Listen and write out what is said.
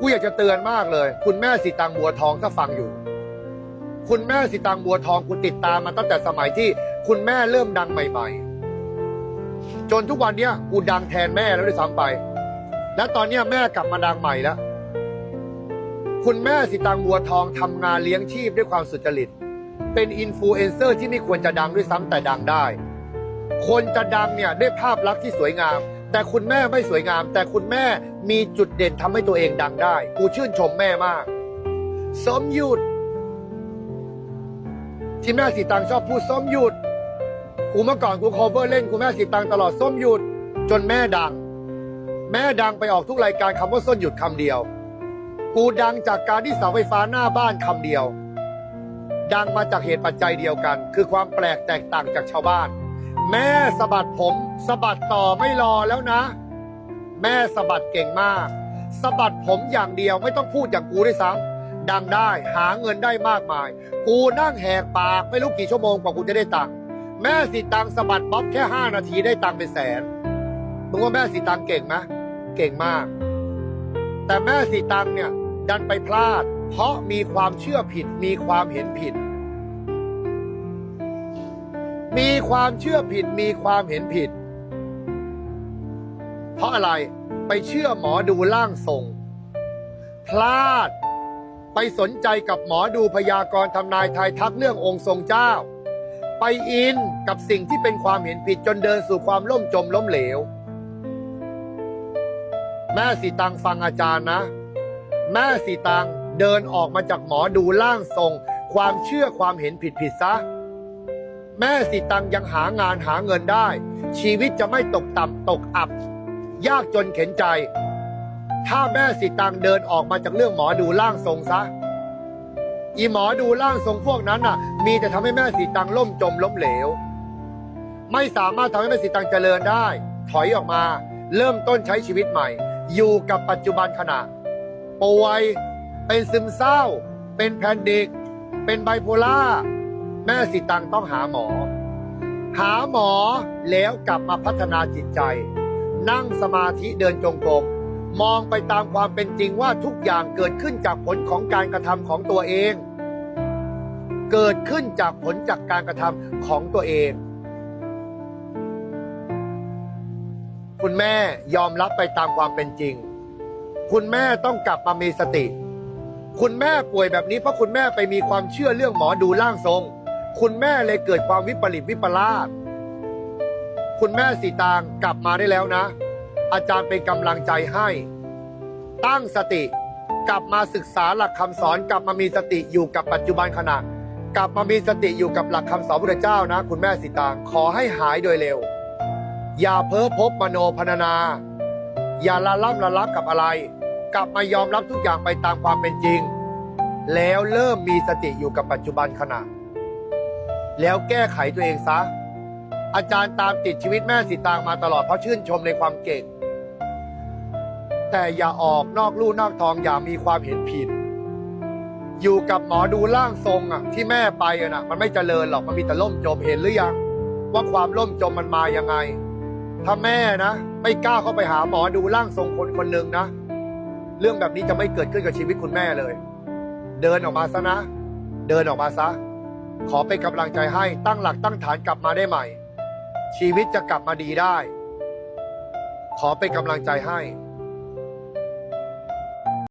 กูอยากจะเตือนมากเลย คุณแม่สีตังบัวทองถ้าฟังอยู่ คุณแม่สีตังบัวทองคุณติดตามมาตั้งแต่สมัยที่คุณแม่เริ่มดังใหม่ ๆ จนทุกวันเนี้ยกูดังแทนแม่แล้วด้วยซ้ำไป และตอนเนี้ยแม่กลับมาดังใหม่แล้ว คุณแม่สีตังบัวทองทำงานเลี้ยงชีพด้วยความสุจริต เป็นอินฟลูเอนเซอร์ที่ไม่ควรจะดังด้วยซ้ำแต่ดังได้ คนจะดังเนี่ยด้วยภาพลักษณ์ที่สวยงาม แต่คุณแม่ไม่สวยงาม แต่คุณแม่มีจุดเด่นทำให้ตัวเองดังได้ กูชื่นชมแม่มาก สมหยุด ที่แม่สีตังชอบพูดส้มหยุด กูเมื่อก่อนกู cover เล่นกูแม่สีตังตลอดส้มหยุด จนแม่ดัง แม่ดังไปออกทุกรายการคำว่าส้นหยุดคำเดียว กูดังจากการที่เสาไฟฟ้าหน้าบ้านคำเดียว ดังมาจากเหตุปัจจัยเดียวกัน คือความแปลกแตกต่างจากชาวบ้าน แม่สะบัดผม สะบัดต่อไม่รอแล้วนะ แม่สะบัดเก่งมากสะบัดผมอย่างเดียวไม่ต้องพูดอย่างกูด้วยซ้ำดังได้หาเงินได้มากมาย กูนั่งแหกปากไม่รู้กี่ชั่วโมงกว่ากูจะได้ตังค์แม่สีตังสะบัดบ๊อบแค่ห้านาทีได้ตังค์เป็นแสนมึงว่าแม่สีตังเก่งไหมเก่งมาก แต่แม่สีตังเนี่ยดันไปพลาด เพราะมีความเชื่อผิด มีความเห็นผิด มีความเชื่อผิด มีความเห็นผิด เพราะอะไรไปเชื่อหมอดูล่างทรง พลาด ไปสนใจกับหมอดูพยากรณ์ทำนายทายทักเรื่ององค์ทรงเจ้า ไปอินกับสิ่งที่เป็นความเห็นผิดจนเดินสู่ความล่มจมล้มเหลว แม่สีตังฟังอาจารย์นะ แม่สีตังเดินออกมาจากหมอดูล่างทรง ความเชื่อความเห็นผิดผิดซะแม่สีตังยังหางานหาเงินได้ ชีวิตจะไม่ตกต่ำตกอับ ยากจนเข็นใจ ถ้าแม่สีตังเดินออกมาจากเรื่องหมอดูล่างทรงซะ อีหมอดูล่างทรงพวกนั้นน่ะ มีแต่ทำให้แม่สีตังล่มจมล้มเหลว ไม่สามารถทำให้แม่สีตังเจริญได้ ถอยออกมา เริ่มต้นใช้ชีวิตใหม่ อยู่กับปัจจุบันขณะ ป่วย เป็นซึมเศร้า เป็นแพนดิก เป็นไบโพล่า แม่สีตังต้องหาหมอ หาหมอแล้วกลับมาพัฒนาจิตใจ นั่งสมาธิเดินจงกรมมองไปตามความเป็นจริงว่าทุกอย่างเกิดขึ้นจากผลของการกระทำของตัวเอง เกิดขึ้นจากผลจากการกระทำของตัวเอง คุณแม่ยอมรับไปตามความเป็นจริง คุณแม่ต้องกลับมามีสติ คุณแม่ป่วยแบบนี้เพราะคุณแม่ไปมีความเชื่อเรื่องหมอดูร่างทรง คุณแม่เลยเกิดความวิปริตวิปลาส คุณแม่สีตางกลับมาได้แล้วนะ อาจารย์เป็นกำลังใจให้ ตั้งสติ กลับมาศึกษาหลักคำสอน กลับมามีสติอยู่กับปัจจุบันขณะ กลับมามีสติอยู่กับหลักคำสอนพระเจ้านะ คุณแม่สีตางขอให้หายโดยเร็ว อย่าเพ้อพบมโนพรรณนา อย่าละล่ำละลักกับอะไร กลับมายอมรับทุกอย่างไปตามความเป็นจริง แล้วเริ่มมีสติอยู่กับปัจจุบันขณะ แล้วแก้ไขตัวเองซะ อาจารย์ตามติดชีวิตแม่สีตางมาตลอดเพราะชื่นชมในความเก่ง แต่อย่าออกนอกลู่นอกทองอย่ามีความเห็นผิด อยู่กับหมอดูร่างทรงอะ ที่แม่ไปอะนะมันไม่เจริญหรอกมันมีแต่ล่มจมเห็นหรือยัง ว่าความล่มจมมันมายังไง ถ้าแม่นะ ไม่กล้าเข้าไปหาหมอดูร่างทรงคนคนหนึ่งนะเรื่องแบบนี้จะไม่เกิดขึ้นกับชีวิตคุณแม่เลย เดินออกมาซะนะ เดินออกมาซะ ขอเป็นกำลังใจให้ตั้งหลักตั้งฐานกลับมาได้ใหม่ ชีวิตจะกลับมาดีได้ ขอเป็นกำลังใจให้